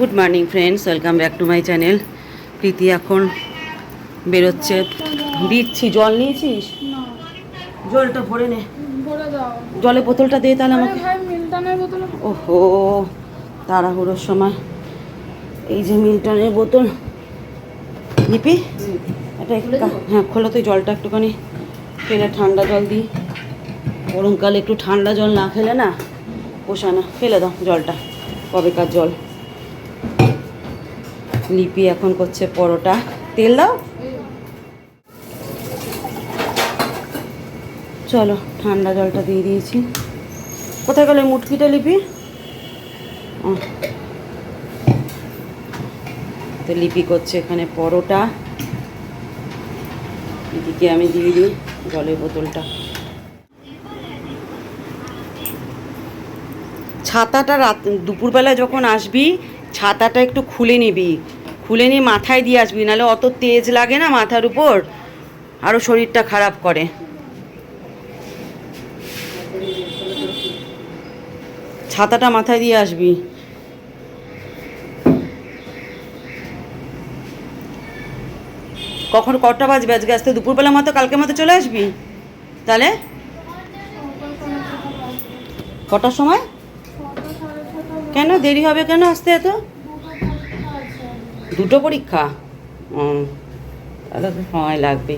Good morning friends welcome back to my channel Preeti এখন বেরোচ্ছে। দিচ্ছি জল নিয়েছিস? জলটা ভরে নে। জলের বোতলটা দে তাহলে আমাকে। ওহো তাড়াহুড়োর সময়। এই যে মিল্টনের বোতল। লিপি এটা একটু হ্যাঁ খোলো তুই জলটা একটুখানি। ফেলে ঠান্ডা জল দিই গরমকালে একটু ঠান্ডা জল না খেলে না পোষায় না। ফেলে দাও জলটা। কবেকার জল। লিপি এখন করছে পরোটা। তেল দাও? চলো, ঠান্ডা জলটা দিয়ে দিয়েছি। কোথায় গেল মুটকিটা লিপি। তো লিপি করছে এখানে পরোটা। লিপিকে আমি দিয়ে দিই জলের বোতলটা। ছাতাটা রাত দুপুরবেলা যখন আসবি, ছাতাটা একটু খুলে নিবি। খুলে নিয়ে মাথায় দিয়ে আসবি, নাহলে অত তেজ লাগে না মাথার উপর। আরও শরীরটা খারাপ করে। ছাতাটা মাথায় দিয়ে আসবি। কখন কটা বাজবে আজকে? আসতে দুপুরবেলা মতো কালকে মতো চলে আসবি? তাহলে? কটার সময়? কেন? দেরি হবে কেন আসতে এত? দুটো পরীক্ষা? তাহলে তো সময় লাগবে।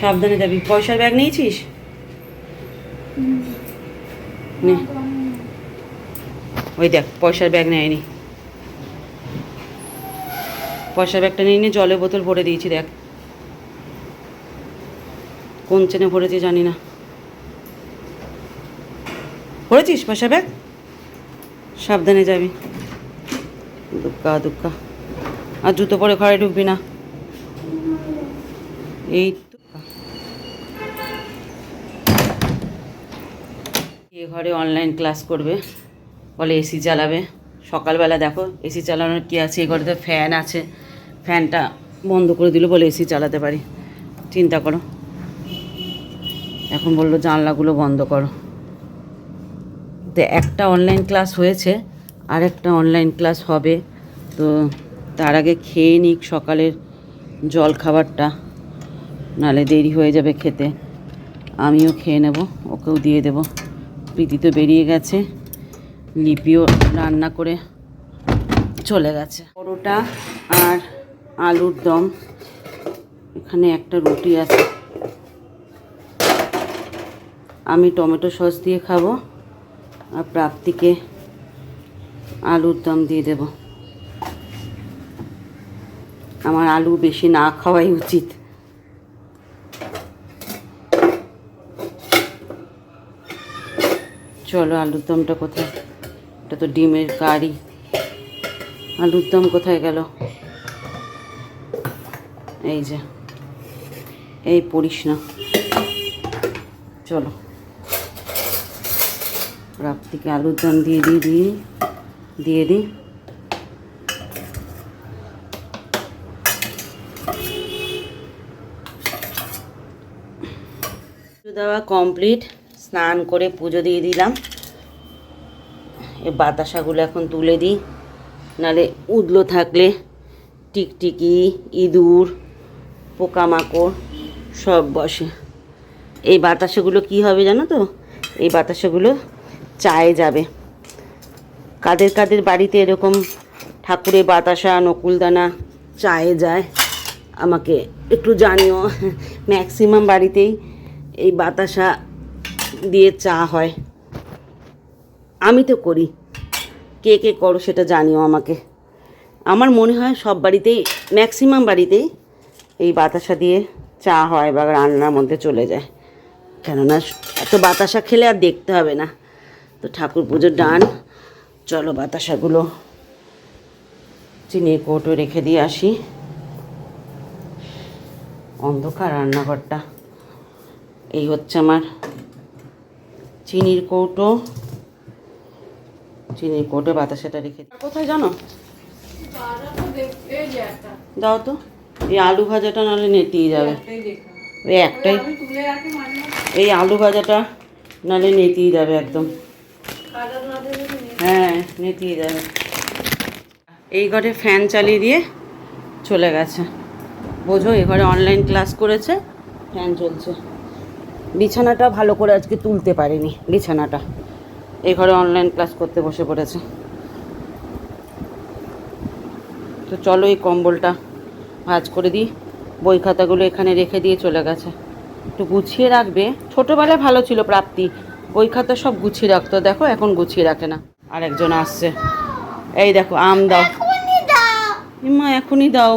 সাবধানে যাবি। পয়সার ব্যাগ নিয়েছিস? ওই দেখ, পয়সার ব্যাগ নেয়নি। পয়সার ব্যাগটা নিয়ে নিয়ে জলের বোতল ভরে দিয়েছি, দেখ। কোন চেনে ভরেছি জানি না। ভরেছিস পয়সার ব্যাগ? সাবধানে যাবি। দুক্কা দুক্কা। আর জুতো পরে ঘরে ঢুকবি না। এই। এ ঘরে অনলাইন ক্লাস করবে। বলে এসি চালাবে। সকালবেলা দেখো এসি চালানোর কি আছে? এ ঘরে তো ফ্যান আছে। ফ্যানটা বন্ধ করে দিল বলে এসি চালাতে পারি। চিন্তা করো। এখন বলল জানলাগুলো বন্ধ করো। তো একটা অনলাইন ক্লাস হয়েছে। আর একটা অনলাইন ক্লাস হবে। তো তার আগে খেয়ে নিক সকালের জল খাবারটা, নালে দেরি হয়ে যাবে খেতে। আমিও খেয়ে নেব, ওকেও দিয়ে দেব। প্রীতি তো বেরিয়ে গেছে, লিপিও রান্না করে চলে গেছে। পরোটা আর আলুর দম, এখানে একটা রুটি আছে। আমি টমেটো সস দিয়ে খাব, আর প্রাপ্তিকে আলুর দম দিয়ে দেব। আমার আলু বেশি না খাওয়াই উচিত। চলো, আলুর দমটা কোথায়? এটা তো ডিমের কারি। আলুর দম কোথায় গেল? এই যে, এই পড়িস না। চলো। প্রাপ্তিকে আলুর দম দিয়ে দিই দিই দিয়ে দিই। দেওয়া কমপ্লিট স্নান করে পুজো দিয়ে দিলাম। এই বাতাসাগুলো এখন তুলে দিই নালে উদলো থাকলে টিকটিকি, ইঁদুর, পোকামাকড় সব বসে। এই বাতাসাগুলো কি হবে জানো তো? এই বাতাসাগুলো চায়ে যাবে। কাদের কাদের বাড়িতে এরকম ঠাকুরের বাতাসা, নকুলদানা চায়ে যায়, আমাকে একটু জানিও। ম্যাক্সিমাম বাড়িতেই এই বাতাসা দিয়ে চা হয়। আমি তো করি। কে কে করো সেটা জানিও আমাকে। আমার মনে হয় সব বাড়িতেই, ম্যাক্সিমাম বাড়িতেই এই বাতাসা দিয়ে চা হয় বা রান্নার মধ্যে চলে যায়। কেননা এত বাতাসা খেলে আর দেখতে হবে না। তো ঠাকুর পুজোর ডান চলো বাতাসাগুলো চিনির কৌটো রেখে দিয়ে আসি। অন্ধকার রান্নাঘরটা। এই হচ্ছে আমার চিনির কৌটো। চিনির কৌটো বাতাসাটা রেখে। কোথায় জানো? দাও তো। এই আলু ভাজাটা নাহলে নেতিয়ে যাবে। ওই একটাই এই আলু ভাজাটা নাহলে নেতিয়ে যাবে একদম কালার না দিলে তো নেই। হ্যাঁ নেতিয়ে যাবে। এই ঘরে ফ্যান চালিয়ে দিয়ে চলে গেছে। বোঝো, এ ঘরে অনলাইন ক্লাস করেছে, ফ্যান চলছে। বিছানাটা ভালো করে আজকে তুলতে পারিনি, বিছানাটা। এই ঘরে অনলাইন ক্লাস করতে বসে পড়েছে। তো চলো এই কম্বলটা ভাজ করে দিই। বই খাতাগুলো এখানে রেখে দিয়ে চলে গেছে। একটু গুছিয়ে রাখবে। ছোটোবেলায় ভালো ছিল প্রাপ্তি। বই খাতা সব গুছিয়ে রাখতো, দেখো এখন গুছিয়ে রাখে না। আরেকজন আসছে। এই দেখো আম দাও। মা এখনই দাও।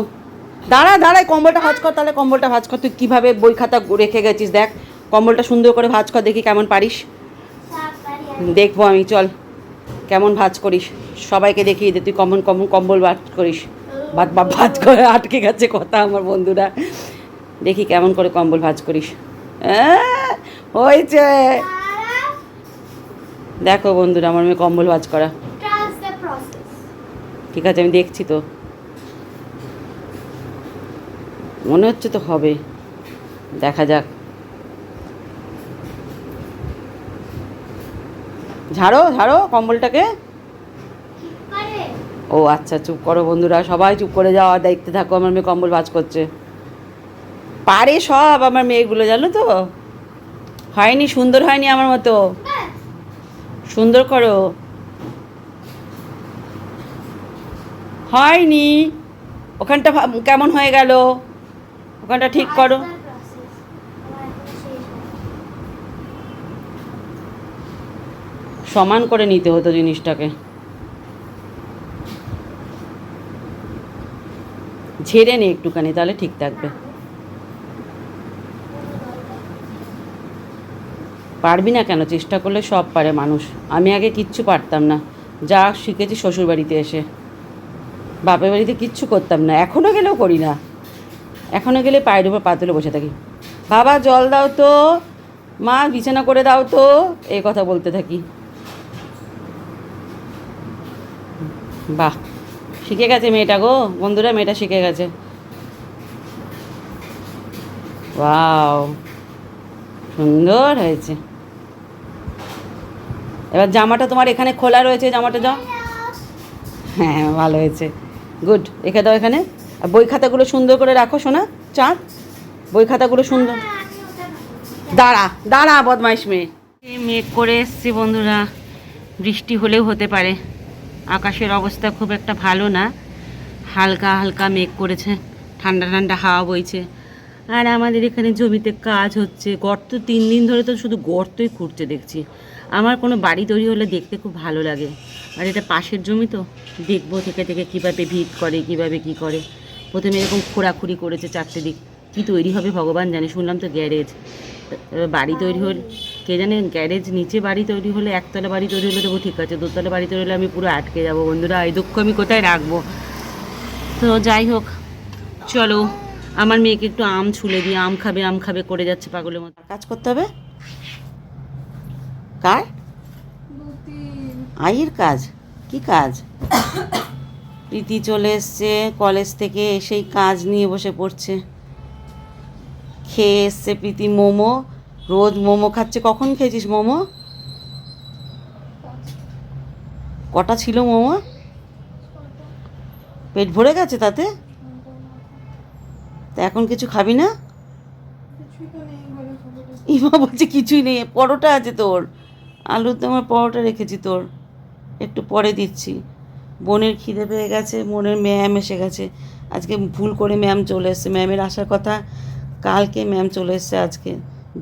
দাঁড়া দাঁড়াই কম্বলটা ভাজ কর তাহলে কম্বলটা ভাজ কর। তুই কীভাবে বই খাতা রেখে গেছিস দেখ। কম্বলটা সুন্দর করে ভাজ কর দেখি কেমন পারিস। দেখব আমি চল। কেমন ভাজ করিস। সবাইকে দেখিয়ে দে তুই কমন কমন কম্বল ভাজ করিস। ভাত বা ভাজ করে আটকে গেছে কথা আমার বন্ধুরা। দেখি কেমন করে কম্বল ভাজ করিস। হয়েছে। দেখো বন্ধুরা আমার মেয়ে কম্বল ভাজ করা. ঠিক আছে আমি দেখছি তো। মনে হচ্ছে তো হবে। দেখা যাক। ঝাড়ো ঝাড়ো কম্বলটাকে। ও আচ্ছা চুপ করো বন্ধুরা সবাই চুপ করে যাও আর দেখতে থাকো আমার মেয়ে কম্বল ভাজ করছে। পারে সব আমার মেয়েগুলো জানো তো? হয়নি সুন্দর হয়নি আমার মতো। সুন্দর করো। হয়নি। ওখানটা কেমন হয়ে গেল? ওখানটা ঠিক করো। সমান করে নিতে হতো জিনিসটাকে। ঝেড়ে নে একটুখানি তাহলে ঠিক থাকবে। পারবি না কেন? চেষ্টা করলে সব পারে মানুষ। আমি আগে কিচ্ছু পারতাম না। যা শিখেছি শ্বশুর বাড়িতে এসে। বাপের বাড়িতে কিচ্ছু করতাম না। এখনও গেলেও করি না। এখনও গেলে পায়ের উপর পা তুলে বসে থাকি। বাবা, জল দাও তো। মা, বিছানা করে দাও তো। এই কথা বলতে থাকি। বাহ, শিখে গেছে মেয়েটা গো। বন্ধুরা, মেয়েটা শিখে গেছে। সুন্দর হয়েছে। এবার জামাটা তোমার এখানে খোলা রয়েছে, জামাটা যাও হ্যাঁ ভালো হয়েছে। গুড রেখে দাও এখানে। আর বই খাতাগুলো সুন্দর করে রাখো শোনা চাঁদ বই খাতাগুলো সুন্দর। দাঁড়া দাঁড়া, বদমাইশ মেয়ে। মেঘ করে এসছি বন্ধুরা। বৃষ্টি হলেও হতে পারে। আকাশের অবস্থা খুব একটা ভালো না। হালকা হালকা মেঘ করেছে। ঠান্ডা ঠান্ডা হাওয়া বইছে। আর আমাদের এখানে জমিতে কাজ হচ্ছে। গর্ত তিন দিন ধরে তো শুধু গর্তই খুঁড়ছে দেখছি। আমার কোনো বাড়ি তৈরি হলে দেখতে খুব ভালো লাগে। আর এটা পাশের জমি তো, দেখব থেকে থেকে কীভাবে ভিত করে, কীভাবে কি করে। প্রথমে এরকম খোঁড়াখুড়ি করেছে চারটে দিক। কি তৈরি হবে ভগবান জানে, শুনলাম তো গ্যারেজ। বাড়ি তৈরি হলে, কে জানে গ্যারেজ নিচে বাড়ি তৈরি হলে একতলা বাড়ি তৈরি হলে তবু ঠিক আছে। দোতলা বাড়ি তৈরি হলে আমি পুরো আটকে যাব। বন্ধুরা, এই দুঃখ আমি কোথায় রাখব? তো যাই হোক, চলো। আমার মেয়েকে একটু আম ছুলে দিয়ে আম খাবে আম খাবে, করে যাচ্ছে পাগলের মতো। কাজ করতে হবে? কার? আইয়ের কাজ? কি কাজ? প্রীতি চলে এসছে কলেজ থেকে এসেই কাজ নিয়ে বসে পড়ছে। খেয়ে এসছে প্রীতি মোমো। রোজ মোমো খাচ্ছে। কখন খেয়েছিস মোমো? কটা ছিল মোমো? পেট ভরে গেছে তাতে? তা এখন কিছু খাবি না? ইমা বলছে কিছুই নেই পরোটা আছে তোর। আলু তোমার পরোটা রেখেছি তোর। একটু পরে দিচ্ছি। বোনের খিদে পেয়ে গেছে, বোনের ম্যাম এসে গেছে। আজকে ভুল করে ম্যাম চলে এসছে। ম্যামের আসার কথা কালকে ম্যাম চলে এসছে আজকে।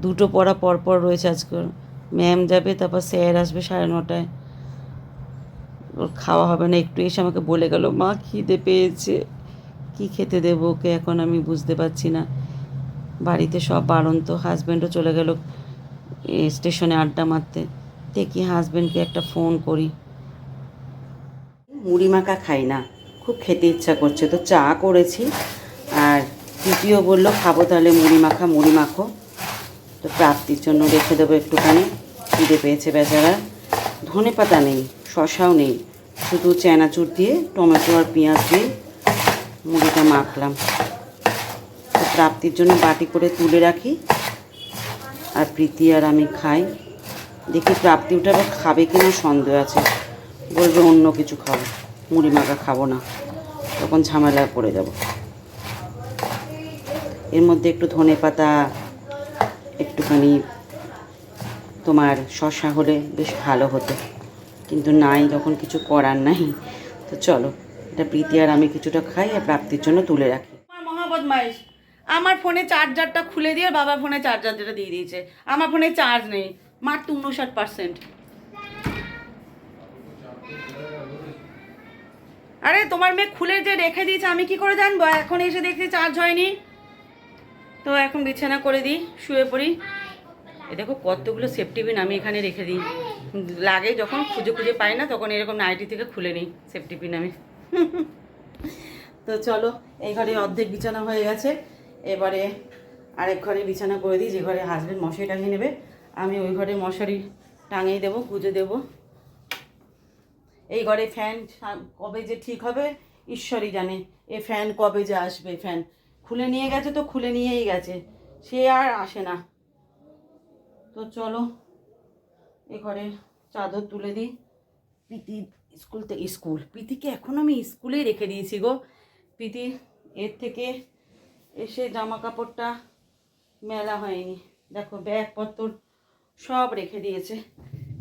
দুটো পড়া পর পর রয়েছে আজকে ম্যাম যাবে, তারপর স্যার আসবে সাড়ে নটায়। ওর খাওয়া হবে না, একটু এসে আমাকে বলে গেল, মা, খিদে পেয়েছে। কি খেতে দেবো ওকে? এখন আমি বুঝতে পারছি না। বাড়িতে সব বারণ তো হাজব্যান্ডও চলে গেল স্টেশনে আড্ডা মারতে। দেখি হাজব্যান্ডকে একটা ফোন করি। মুড়ি মাখা খাই না, খুব খেতে ইচ্ছা করছে। তো চা করেছি, আর তৃতীয় বলল, খাব তাহলে মুড়ি মাখা, মুড়ি মাখো। তো প্রাপ্তির জন্য রেখে দেবো একটুখানি। খিদে পেয়েছে বেচারা। ধনে পাতা নেই, শশাও নেই। শুধু চানাচুর দিয়ে, টমেটো আর পেঁয়াজ দিয়ে মুড়িটা মাখলাম। তো প্রাপ্তির জন্য বাটি করে তুলে রাখি। আর প্রীতি আর আমি খাই। দেখি প্রাপ্তি ওটা আবার খাবে কিনা সন্দেহ আছে। বলবে অন্য কিছু খাব, মুড়ি মাখা খাব না। তখন ঝামেলায় পড়ে যাব। এর মধ্যে একটু ধনে পাতা, একটুখানি তোমার শশা হলে বেশ ভালো হতো। কিন্তু নাই যখন কিছু করার নাই। তো চলো, এটা প্রীতি আর আমি কিছুটা খাই আর প্রাপ্তির জন্য তুলে রাখি। আমার মহাবদমাইশ আমার ফোনে চার্জারটা খুলে দিয়ে বাবার ফোনে চার্জার যেটা দিয়ে দিয়েছে। আমার ফোনে চার্জ নেই। মাত্র উনষাট পার্সেন্ট আরে, তোমার মেয়ে খুলে যে রেখে দিয়েছে, আমি কি করে জানব? এখন এসে দেখছি চার্জ হয়নি। তো এখন বিছানা করে দিই, শুয়ে পড়ি। এ দেখো কতগুলো সেফটি পিন আমি এখানে রেখে দিই। লাগে যখন, খুঁজে খুঁজে পাই না, তখন এরকম নাইটি থেকে খুলে নিই সেফটি পিন আমি। তো চলো, এই ঘরে অর্ধেক বিছানা হয়ে গেছে। এবারে আরেক ঘরে বিছানা করে দিই, যে ঘরে হাজবেন্ড মশারি টাঙিয়ে নেবে। আমি ওই ঘরে মশারি টাঙিয়ে দেবো, গুঁজে দেবো। এই ঘরে ফ্যান কবে যে ঠিক হবে, ঈশ্বরই জানে। এ ফ্যান কবে যে আসবে, ফ্যান খুলে নিয়ে গেছে তো খুলে নিয়েই গেছে। সে আর আসে না। তো চলো, এ ঘরে চাদর তুলে দিই। প্রীতি স্কুল থেকে স্কুল? প্রীতিকে এখন আমি স্কুলেই রেখে দিয়েছি গো। প্রীতি, এর থেকে এসে জামা কাপড়টা মেলা হয়নি। দেখো, ব্যাগপত্র সব রেখে দিয়েছে।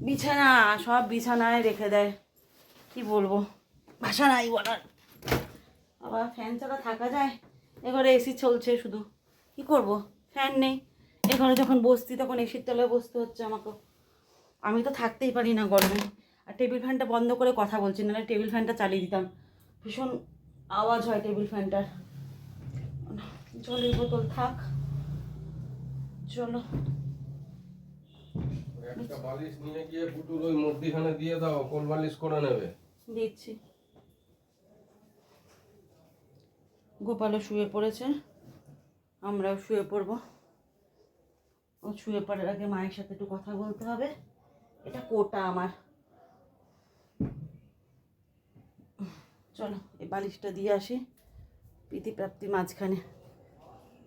বিছানা, সব বিছানায় রেখে দেয়। কি বলব? ভাষা নাই বলার। আবার ফ্যান ছাড়া থাকা যায়। এবারে এসি চলছে শুধু। কি করব? ফ্যান নেই। এখানে যখন বসছি, তখন এসির তলায় বসতে হচ্ছে আমাকে। আমি তো থাকতেই পারি না গরমে। আর টেবিল ফ্যানটা বন্ধ করে কথা বলছি, নাহলে টেবিল ফ্যানটা চালিয়ে দিতাম। ভীষণ আওয়াজ হয় টেবিল ফ্যানটার জলের বোতল থাক। চলো। একটা বালিশ নিয়ে গিয়ে পুটুর ওই দিয়ে দাও বালিশ করে নেবে। দিচ্ছি গোপালও শুয়ে পড়েছে, আমরাও শুয়ে পড়ব। ও শুয়ে পড়ার আগে মায়ের সাথে একটু কথা বলতে হবে। এটা কোটা আমার। চলো, এই বালিশটা দিয়ে আসি প্রীতি প্রাপ্তি মাঝখানে।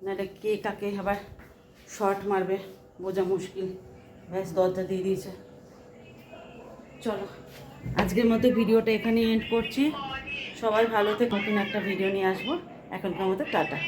নাহলে কে কাকে আবার শর্ট মারবে, বোঝা মুশকিল। ব্যাস, দরজা দিয়ে দিয়েছে। চলো, আজকের মতো ভিডিওটা এখানে এন্ড করছি। সবাই ভালো থেকে, নতুন একটা ভিডিও নিয়ে আসব। এখনকার মতো টাটা।